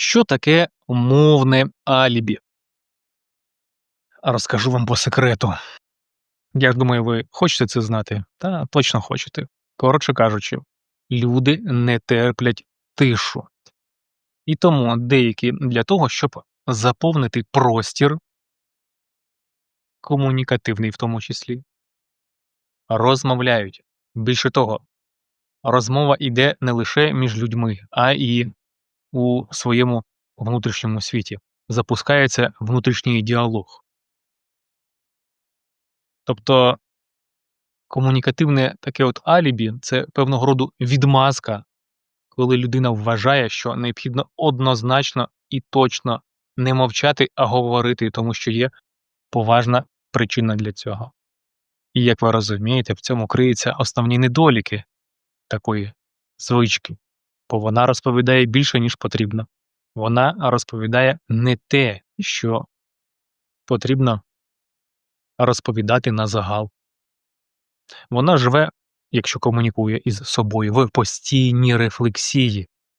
Що таке мовне алібі? Розкажу вам по секрету. Я думаю, ви хочете це знати? Та точно хочете. Коротше кажучи, люди не терплять тишу. І тому деякі для того, щоб заповнити простір, комунікативний в тому числі, розмовляють. Більше того, розмова йде не лише між людьми, а і у своєму внутрішньому світі. Запускається внутрішній діалог. Тобто комунікативне таке от алібі це певного роду відмазка, коли людина вважає, що необхідно однозначно і точно не мовчати, а говорити, тому що є поважна причина для цього. І як ви розумієте, в цьому криються основні недоліки такої звички, бо вона розповідає більше, ніж потрібно. Вона розповідає не те, що потрібно розповідати на загал. Вона живе, якщо комунікує із собою, в постійній рефлексії.